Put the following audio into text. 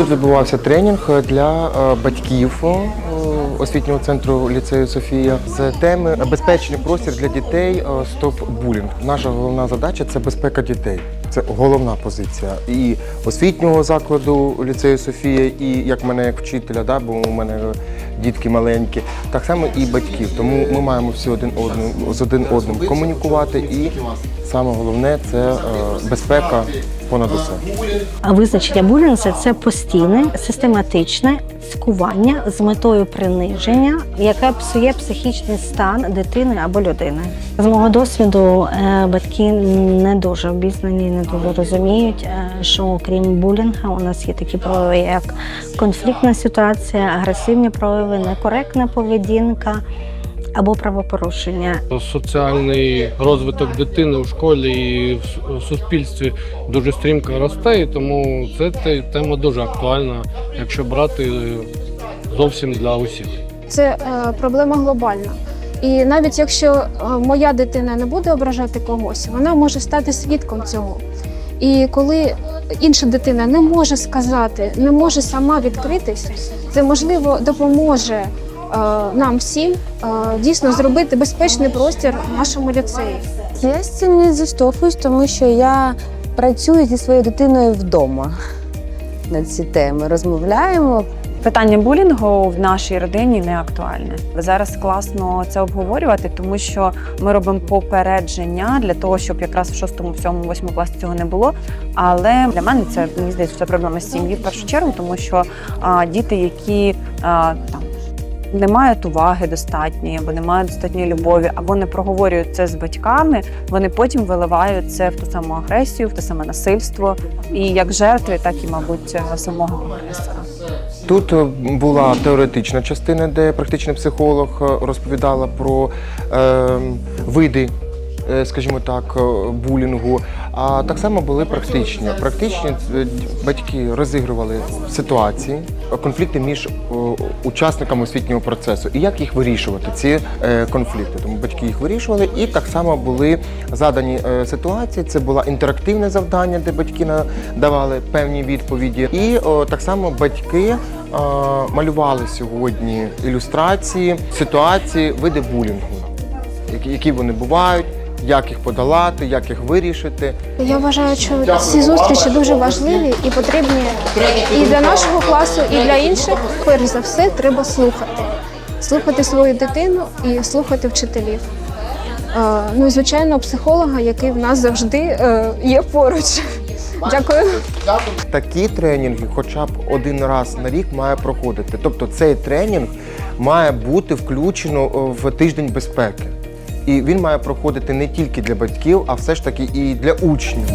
Тут відбувався тренінг для е, батьків е, освітнього центру ліцею Софія з теми безпечний простір для дітей е, стоп булінг. Наша головна задача це безпека дітей. Це головна позиція і освітнього закладу ліцею Софія, і як мене як вчителя, да, бо у мене дітки маленькі, так само і батьків. Тому ми маємо всі один одним з один одним комунікувати. І саме головне це е, безпека понад усе. А Визначення булінгу – це постійне, систематичне цькування з метою приниження, яке псує психічний стан дитини або людини. З мого досвіду е, батьки не дуже обізнані, не дуже розуміють, е, що окрім булінга у нас є такі прояви, як конфліктна ситуація, агресивні прояви, некоректна поведінка або правопорушення. Соціальний розвиток дитини у школі і в суспільстві дуже стрімко росте, і тому це те- тема дуже актуальна, якщо брати зовсім для усіх. Це е, проблема глобальна. І навіть якщо е, моя дитина не буде ображати когось, вона може стати свідком цього. І коли інша дитина не може сказати, не може сама відкритися, це можливо допоможе е, нам всім е, дійсно зробити безпечний простір в нашому ліцеї. Я з цим не зіштовхуюсь, тому що я працюю зі своєю дитиною вдома на ці теми. Розмовляємо. Питання булінгу в нашій родині не актуальне. Зараз класно це обговорювати, тому що ми робимо попередження для того, щоб якраз в 6, 7, 8 класі цього не було. Але для мене це мені здається, це проблема з сім'ї в першу чергу, тому що а, діти, які а, там. Не мають уваги достатньої, або не мають достатньої любові, або не проговорюють це з батьками. Вони потім виливають це в ту саму агресію, в те саме насильство, і як жертви, так і, мабуть, самого агресора. Тут е, була теоретична частина, де практичний психолог е, розповідала про е, види, скажімо так, е, булінгу. А так само були практичні. Практичні е, батьки розігрували ситуації, е, конфлікти між е, учасниками освітнього процесу і як їх вирішувати, ці е, конфлікти. Тому батьки їх вирішували, і так само були задані е, ситуації. Це було інтерактивне завдання, де батьки давали певні відповіді. І так само батьки е, малювали сьогодні ілюстрації, ситуації, види булінгу, які вони бувають, як їх подолати, як їх вирішити. Я вважаю, що ці зустрічі дуже важливі і потрібні і для нашого класу, і для інших. Перш за все, треба слухати. Слухати свою дитину і слухати вчителів. Е, Ну і звичайно, психолога, який в нас завжди е, є поруч. Дякую. Такі тренінги, хоча б один раз на рік, має проходити. Тобто цей тренінг має бути включено в тиждень безпеки. І він має проходити не тільки для батьків, а все ж таки і для учнів.